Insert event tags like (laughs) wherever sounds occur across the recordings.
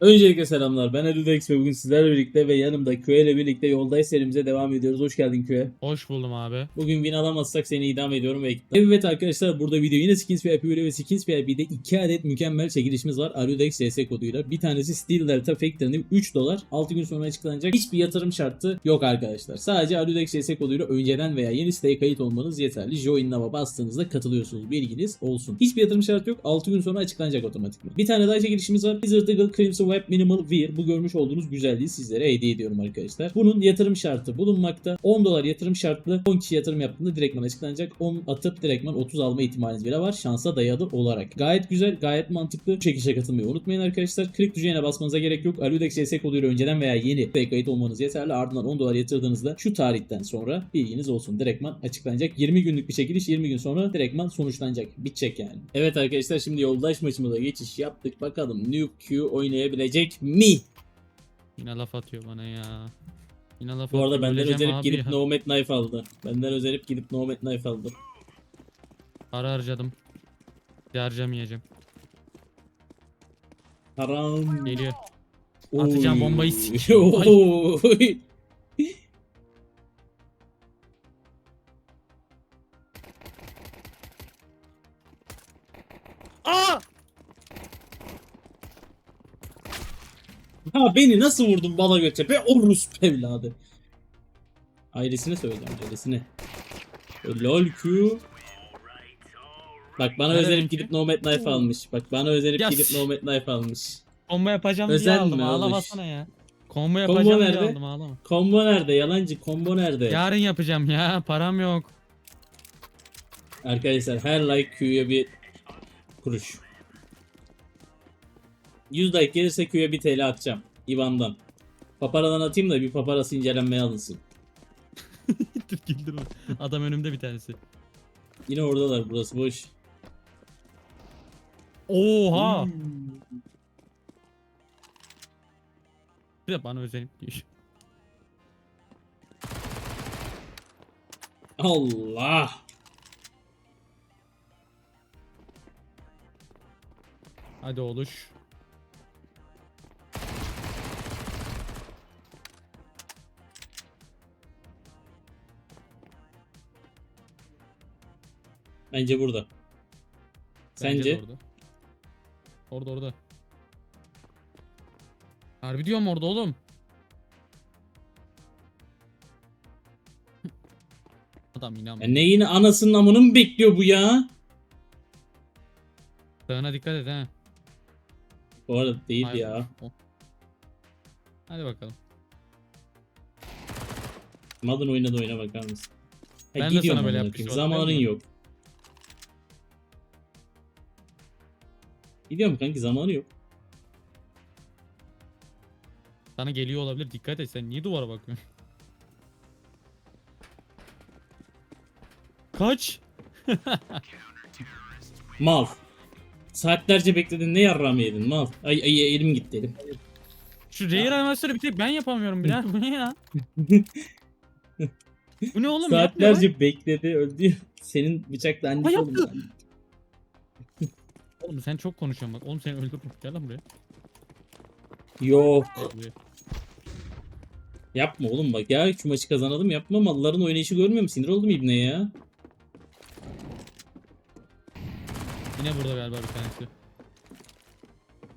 Öncelikle selamlar. Ben Eludex ve bugün sizlerle birlikte ve yanımda Köye ile birlikte yoldayız serimize devam ediyoruz. Hoş geldin Köye. Hoş buldum abi. Bugün win alamazsak seni idam ediyorum ve Evet arkadaşlar burada video yine Skins VIP ile ve Skins VIP'de 2 adet mükemmel çekilişimiz var. Aludex CS koduyla. Bir tanesi Steel Delta Tanım 3 dolar. 6 gün sonra açıklanacak. Hiçbir yatırım şartı yok arkadaşlar. Sadece Aludex CS koduyla önceden veya yeni siteye kayıt olmanız yeterli. Join Now'a bastığınızda katılıyorsunuz. Bilginiz olsun. Hiçbir yatırım şartı yok. 6 gün sonra açıklanacak otomatikman. Bir tane daha çekilişimiz var. Blizzard Eagle Crimson Web Minimal Wear. Bu görmüş olduğunuz güzelliği sizlere hediye ediyorum arkadaşlar. Bunun yatırım şartı bulunmakta. 10 dolar yatırım şartlı. 10 kişi yatırım yaptığında direktman açıklanacak. 10 atıp direktman 30 alma ihtimaliniz bile var. Şansa dayalı olarak. Gayet güzel, gayet mantıklı. Bu çekişe katılmayı unutmayın arkadaşlar. Klik düğmeye basmanıza gerek yok. Aludex CS koduyla önceden veya yeni kayıt olmanız yeterli. Ardından 10 dolar yatırdığınızda şu tarihten sonra bilginiz olsun. Direktman açıklanacak. 20 günlük bir çekiliş 20 gün sonra direktman sonuçlanacak. Bitecek yani. Evet arkadaşlar şimdi yoldaş maçımıza geçiş yaptık. Bakalım Nuke Q oynayabilecek mi? Yine laf atıyor bana ya. Yine laf Bu arada atıyor. benden Öleceğim özenip abi gidip ya. Nomad Knife aldı. Benden özenip gidip Nomad Knife aldı. Para harcadım. Harcamayacağım. Haram. Geliyor. Oy. Atacağım bombayı (laughs) sikeyim. Oy. Aa! Ha beni nasıl vurdun bala göçe be o Rus evladı. Ailesine söyleyeceğim ailesine. Lol Q. Bak bana Nerede özenip gidip Nomad Knife almış. Bak bana özenip Ya gidip Nomad Knife almış. Combo yapacağım Özen diye aldım. Ağlamasana ya. Combo Combo yapacağım diye nerede? aldım ağlama. Combo nerede? Yalancı combo nerede? Yarın yapacağım ya. Param yok. Arkadaşlar her like Q'ya bir kuruş. 100 like gelirse Q'ya 1 TL atacağım. IBAN'dan. Paparadan atayım da bir paparası incelenmeye alınsın. (laughs) Dur güldürme. Adam önümde bir tanesi. Yine oradalar burası boş. Oha! Hmm. Bir de bana özenip diyor. Allah. Hadi oluş. Bence burada. Bence Sence? de orada. Orada orada. Harbi diyorum orada oğlum. (laughs) Adam Ya inanmıyor. neyin anasının amını mı bekliyor bu ya? Sağına dikkat et ha. Bu arada değil Hayır, ya. o. Hadi bakalım. Madden oynadı oyuna bakar mısın? Ha, Ben de gidiyorum sana böyle amına yapmıştım, koyayım. Zamanın yok. Gidiyorum kanki zamanı yok. Sana geliyor olabilir dikkat et sen niye duvara bakıyorsun? Kaç? (laughs) Mal. Saatlerce bekledin ne yarrağımı yedin mal. Ay ay elim gitti elim. Şu rare animasyonu bir tek ben yapamıyorum birader bu ne ya? (laughs) Bu ne oğlum. Saatlerce bekledi öldü. Senin bıçakla annesi Ha, oğlum. sen çok konuşuyorsun bak. Oğlum seni öldürürüm. Gel lan buraya. Yok. Gel buraya. Yapma oğlum bak ya şu maçı kazanalım yapma malların oynayışı görmüyor musun? Sinir oldum ibne ya. Yine burada galiba bir tanesi.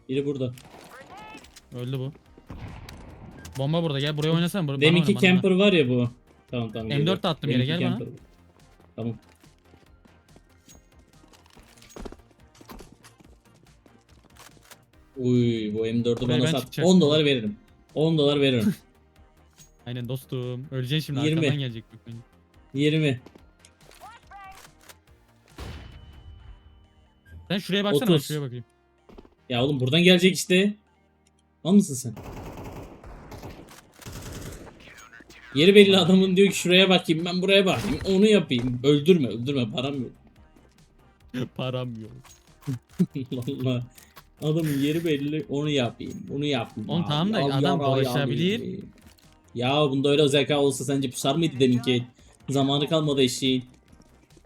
Biri burada. Öldü bu. Bomba burada gel buraya oynasana. Bur Deminki camper var ya bu. Tamam tamam. M4 geliyor. attım yere, Deminki gel bana. camper. Tamam. Uy bu M4'ü Buraya bana ben sat. çıkacağım. 10 dolar veririm. 10 dolar veririm. (laughs) Aynen dostum. Öleceksin şimdi 20. arkadan gelecek. bak beni. 20. Sen şuraya baksana 30. şuraya bakayım. Ya oğlum buradan gelecek işte. Mal mısın sen? Yeri belli adamın diyor ki şuraya bakayım ben buraya bakayım onu yapayım. Öldürme öldürme param yok. (laughs) Param yok. (laughs) Allah Allah. Adamın yeri belli onu yapayım bunu yapayım. Oğlum abi. tamam da Al adam yarağı dolaşabilir. yani. Ya bunda öyle zeka olsa sence pusar mıydı deminki? Zamanı kalmadı eşeğin.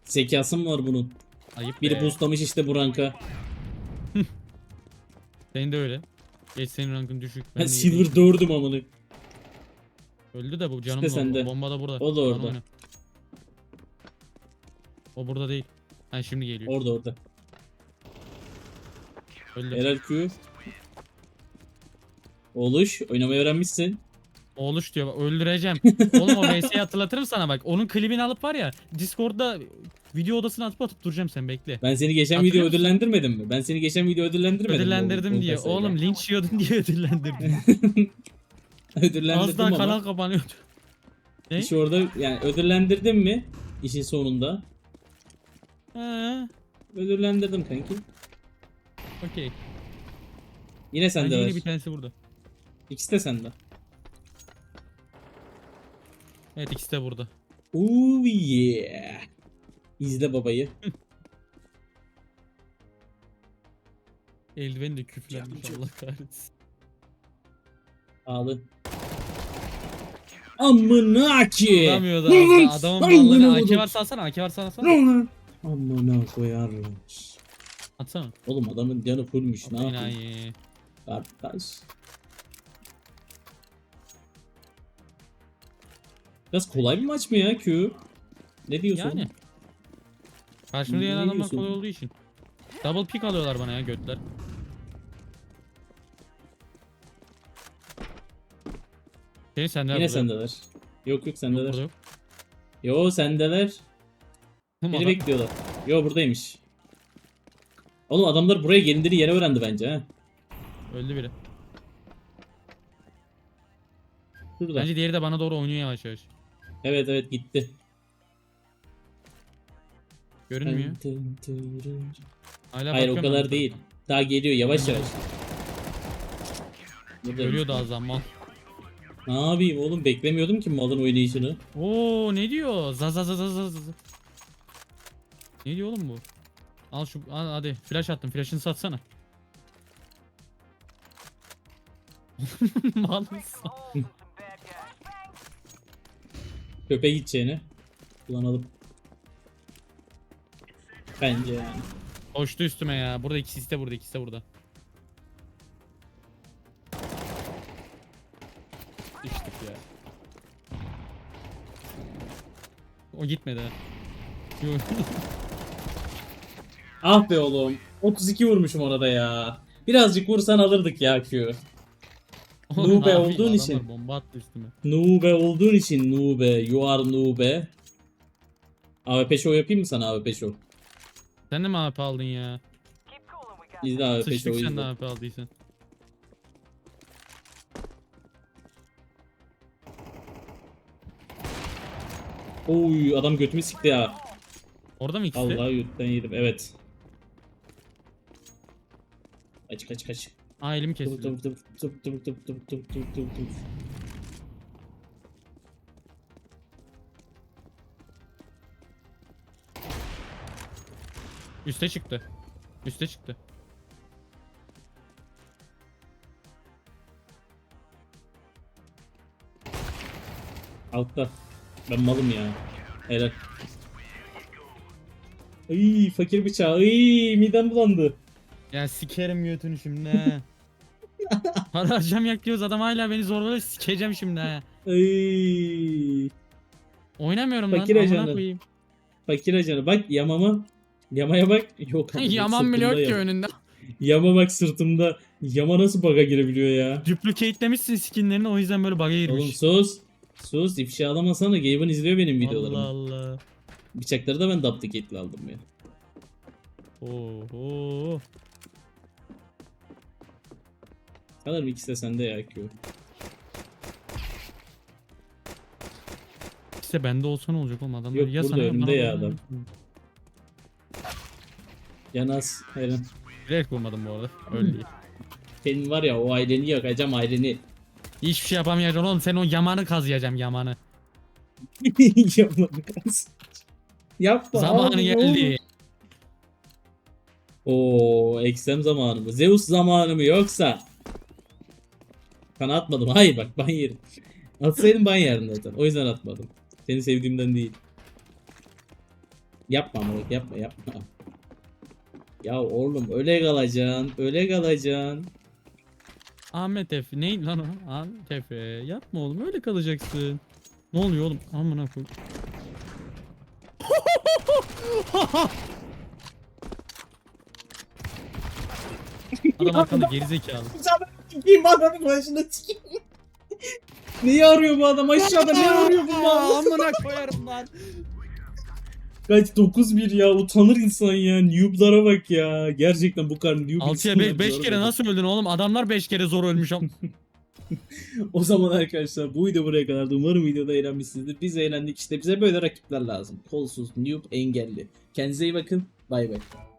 Zekası mı var bunun? Ayıp Biri be. boostlamış işte bu ranka. (laughs) Senin de öyle. Geç senin rankın düşük. Ben de iyi silver değilim. 4'üm amına. Öldü de bu canım İşte sende. Bomba da burada. O da orada. oyna. O burada değil. Ha şimdi geliyor. Orada orada. Öldü. Helal Q. Oluş oynamayı öğrenmişsin. Oğluş diyor. bak, Öldüreceğim. (laughs) Oğlum o VS'yi hatırlatırım sana bak. Onun klibini alıp var ya. Discord'da video odasına atıp atıp duracağım sen bekle. Ben seni geçen Hatırlıyor video musun? ödüllendirmedim mi? Ben seni geçen video ödüllendirmedim mi? Ödüllendirdim o diye. Oğlum linç yiyordun diye (laughs) ödüllendirdim. (laughs) ödüllendirdim Az daha ama. kanal kapanıyordu. Ne? İş orada yani ödüllendirdim mi? İşin sonunda. Ha, Ödüllendirdim kanki. Okey. Yine sende Bence var. yine bir tanesi burada. İkisi de sende. Evet ikisi de burada. Ooh yeah. İzle babayı. (laughs) Eldiveni de küflenmiş Allah kahretsin. Ağlı. Amına ki. Vuramıyor da adamın Ay, ballarını AK varsa alsana AK varsa alsana. Amına koyarım. Atsana. Oğlum adamın canı fullmüş. Ne yapayım? Enayi. Kardeş. Biraz kolay bir maç mı ya Q? Ne diyorsun? Yani. Karşımda Ne adamlar diyorsun? kolay olduğu için. Double pick alıyorlar bana ya götler. Senin sendeler Yine sendeler. Yok yok sendeler. yok. Yo sendeler. Beni bekliyorlar. Yo buradaymış. Oğlum adamlar buraya gelindiği yeri öğrendi bence ha. Öldü biri. Şurada. Bence diğeri de bana doğru oynuyor yavaş yavaş. Evet evet gitti. Görünmüyor. Hala Hayır o bakıyorum kadar ben. değil. Daha geliyor yavaş yavaş. Burada. Görüyor daha zaman. Ne yapayım oğlum beklemiyordum ki malın oynayışını. Oo ne diyor? Za za za za za. Ne diyor oğlum bu? Al şu al, hadi flash attım. Flash'ını satsana. (laughs) Malısın. Köpe gideceğini kullanalım. Bence yani. Koştu üstüme ya. Burada ikisi de burada, ikisi de burada. Düştük ya. O gitmedi ha. (laughs) Ah be oğlum. 32 vurmuşum orada ya. Birazcık vursan alırdık ya Q. Oğlum, Nube olduğun için. Bomba attı üstüme. Nube olduğun için Nube. You are Nube. AWP show yapayım mı sana AWP show? Sen de mi AP aldın ya? İzle AWP Sıçtık show'u sen de izle. AP aldıysan. Oy adam götümü sikti ya. Orada mı ikisi? Allah yurttan yedim evet. Kaç kaç kaç. Aa elim kesildi. tıp tıp tıp tıp tıp tıp tıp tıp tıp tıp. Üste çıktı. Üste çıktı. Altta. Ben malım ya. Helal. Ay fakir bıçağı. Ay midem bulandı. Ya sikerim götünü şimdi ha. (laughs) Para harcam yak diyoruz adam hala beni zorbalıyor sikeceğim şimdi. Ay. Oynamıyorum Fakir lan amına ajanı. koyayım. Fakir ajanı. Bak yamama. Yamaya bak. Yok. abi, (laughs) Yaman bile yok ki yama. önünde. Yama bak sırtımda. Yama nasıl baga girebiliyor ya? Duplicatelemişsin skinlerini o yüzden böyle bug'a Oğlum girmiş. sus. Sus ifşa alamasana. Gaben izliyor benim videolarımı. Allah Allah. Bıçakları da ben duplicat'li aldım ya. Oho. Sanırım ikisi de sende ya Q. İşte bende olsa ne olacak oğlum adamlar Yok, ya burada sana ya önünde bana ya adam. Yanaz. Eren. Bilerek vurmadım bu arada. Öyle değil. Senin var ya o aileni yakacağım aileni. Hiçbir şey yapamayacağım oğlum sen o yamanı kazıyacağım yamanı. (laughs) Yapma kız. Yapma. Zamanı abi, geldi. Oo, eksem zamanı mı? Zeus zamanı mı yoksa? Sana atmadım. Hayır bak ban yerim. Atsaydım ban yerdim zaten. O yüzden atmadım. Seni sevdiğimden değil. Yapma ama bak yapma yapma. Ya oğlum öyle kalacaksın. Öyle kalacaksın. Ahmet Efe. Ne lan o? Ahmet Efe. Yapma oğlum öyle kalacaksın. Ne oluyor oğlum? Amına koy. (laughs) Adam arkanda gerizekalı. Sikeyim adamın başına sikeyim. Neyi arıyor bu adam aşağıda ne arıyor bu adam? Amına koyarım lan. Kaç 9-1 ya utanır insan ya noob'lara bak ya. Gerçekten bu kadar noob 6'ya insanlar 5 zor kere olur. nasıl öldün oğlum? Adamlar 5 kere zor ölmüş am. (laughs) O zaman arkadaşlar bu video buraya kadardı. Umarım videoda eğlenmişsinizdir. Biz eğlendik işte bize böyle rakipler lazım. Kolsuz, noob, engelli. Kendinize iyi bakın. Bay bay.